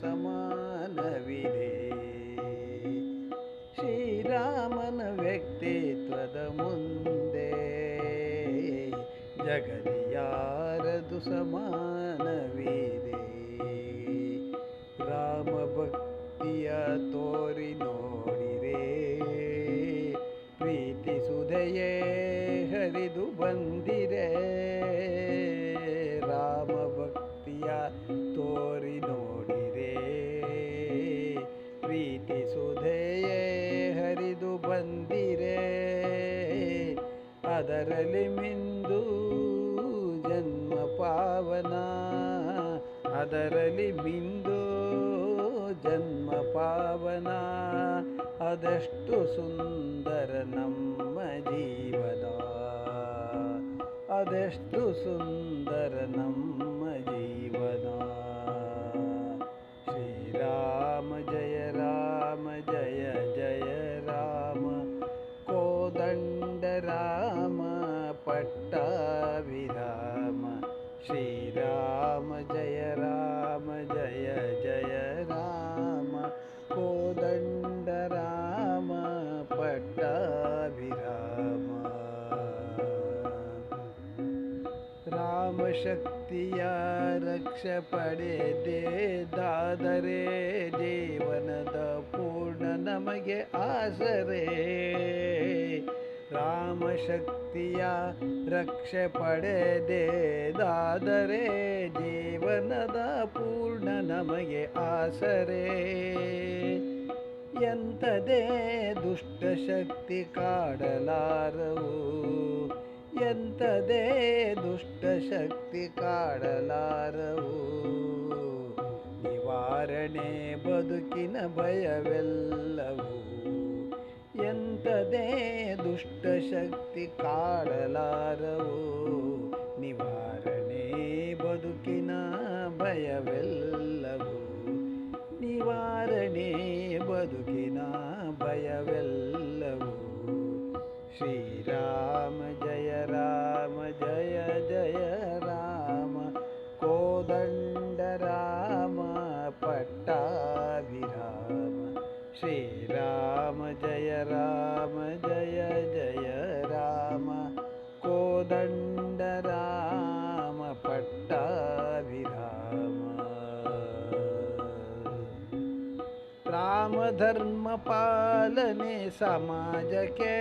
ಸಮಾನವಿದೆ. ಶ್ರೀರಾಮನ ವ್ಯಕ್ತಿತ್ವದ ಮುಂದೆ ಜಗದಿಯಾರದು ಸಮಾನವಿದೆ. ರಾಮ ಭಕ್ತಿಯ ತೋರಿ ನೋಡಿರೆ ಪ್ರೀತಿ ಸುಧೆಯೇ ಹರಿದು ಬಂದಿರೆ. ರಾಮ ಭಕ್ತಿಯ ತೋರಿ ನೋಡಿ ಪ್ರೀತಿ ಸುಧೆಯೇ ಹರಿದು ಬಂದಿರೆ? ಅದರಲ್ಲಿ ಮಿಂದು ಜನ್ಮ ಪಾವನ? ಅದರಲ್ಲಿ ಬಿಂದು ಜನ್ಮ ಪಾವನ? ಅದೆಷ್ಟು ಸುಂದರ ನಮ್ಮ ಜೀವನ ಅದೆಷ್ಟು ಸುಂದರ ನಮ್ಮ ಜೀವನ ಶಕ್ತಿಯ ರಕ್ಷ ಪಡೆದೇದಾದರೆ ಜೀವನದ ಪೂರ್ಣ ನಮಗೆ ಆಸರೆ. ರಾಮ ಶಕ್ತಿಯ ರಕ್ಷ ಪಡೆದೇದಾದರೆ ಜೀವನದ ಪೂರ್ಣ ನಮಗೆ ಆಸರೆ. ಎಂಥದೇ ದುಷ್ಟಶಕ್ತಿ ಕಾಡಲಾರವು. ಎಂಥದೇ ದುಷ್ಟಶಕ್ತಿ ಕಾಡಲಾರವು. ನಿವಾರಣೆ ಬದುಕಿನ ಭಯವೆಲ್ಲವು. ಎಂಥದೇ ದುಷ್ಟಶಕ್ತಿ ಕಾಡಲಾರವು. ನಿವಾರಣೆ ಬದುಕಿನ ಭಯವೆಲ್ಲವು. ನಿವಾರಣೆ ಬದುಕಿನ श्रीराम जय राम जय जय राम। कोदण्ड राम पट्टाविराम श्रीराम जय राम जय जय राम। कोदण्ड राम ಪಟ್ಟಾಭಿರಾಮ ರಾಮ ಧರ್ಮ ಪಾಲನೆ ಸಮಾಜಕ್ಕೆ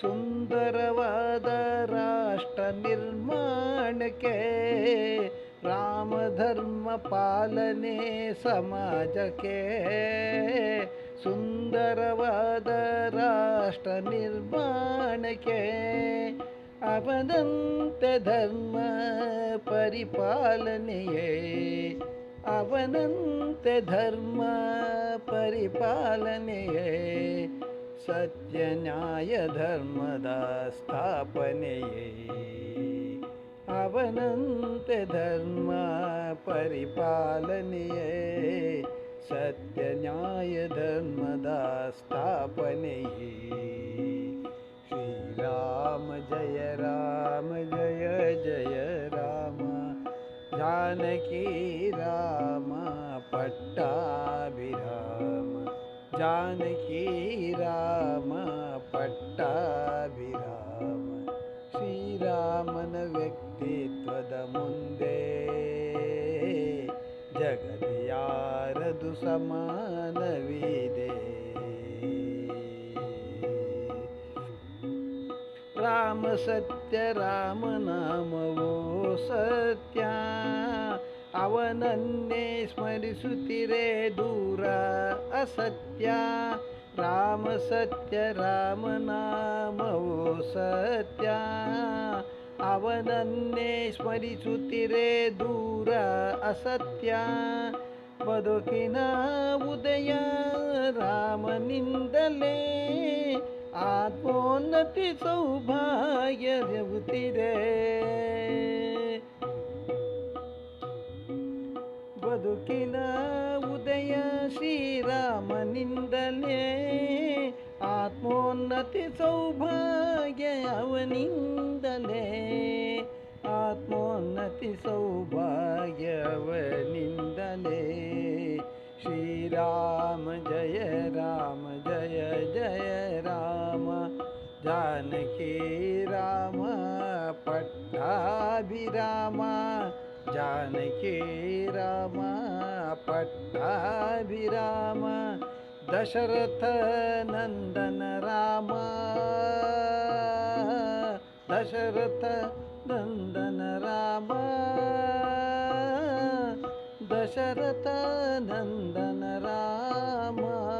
ಸುಂದರವಾದ ರಾಷ್ಟ್ರ ನಿರ್ಮಾಣಕ್ಕೆ ರಾಮ ಧರ್ಮ ಪಾಲನೆ ಸಮಾಜಕ್ಕೆ ಸುಂದರವಾದ ರಾಷ್ಟ್ರ ನಿರ್ಮಾಣಕ್ಕೆ ಅವನಂತೆ ಧರ್ಮ ಪರಿಪಾಲನೆಯೇ ಅವನಂತೆ ಧರ್ಮ ಪರಿಪಾಲನೆಯೇ ಸತ್ಯ ನ್ಯಾಯ ಧರ್ಮದ ಸ್ಥಾಪನೆಯೇ ಅವನಂತೆ ಧರ್ಮ ಪರಿಪಾಲನೆಯೇ ಸತ್ಯ ನ್ಯಾಯ ಧರ್ಮದ ಸ್ಥಾಪನೆಯೇ ಶ್ರೀರಾಮ ಜಯ ರಾಮ ಜಯ ಜಯ ರಾಮ जानकी राम पट्टाभिराम। जानकी राम पट्टाभिराम। श्रीरामन व्यक्तित्वद मुन्दे। जगद्यारदु समानविदे ರಾಮ ಸತ್ಯ, ರಾಮ ನಾಮವೋ ಸತ್ಯ. ಅವನನ್ನೇ ಸ್ಮರಿಸುತ್ತಿರೇ ದೂರ ಅಸತ್ಯ. ರಾಮ ಸತ್ಯ, ರಾಮ ನಾಮವೋ ಸತ್ಯ. ಅವನನ್ನೇ ಸ್ಮರಿಸುತ್ತಿರೇ ದೂರ ಅಸತ್ಯ. ಬದುಕಿನ ಉದಯ ರಾಮನಿಂದಲೇ. ಆತ್ಮೋನ್ನತಿ ಸೌಭಾಗ್ಯವುತ್ತಿದೆ ಬದುಕಿನ ಉದಯ ಶ್ರೀರಾಮನಿಂದಲೇ ಆತ್ಮೋನ್ನತಿ ಸೌಭಾಗ್ಯ ಅವನಿಂದಲೇ. जानकी राम पट्टा जानकी राम पट्टाभिराम। दशरथ नन्दन राम। दशरथ नन्दन राम। दशरथ नन्दन राम।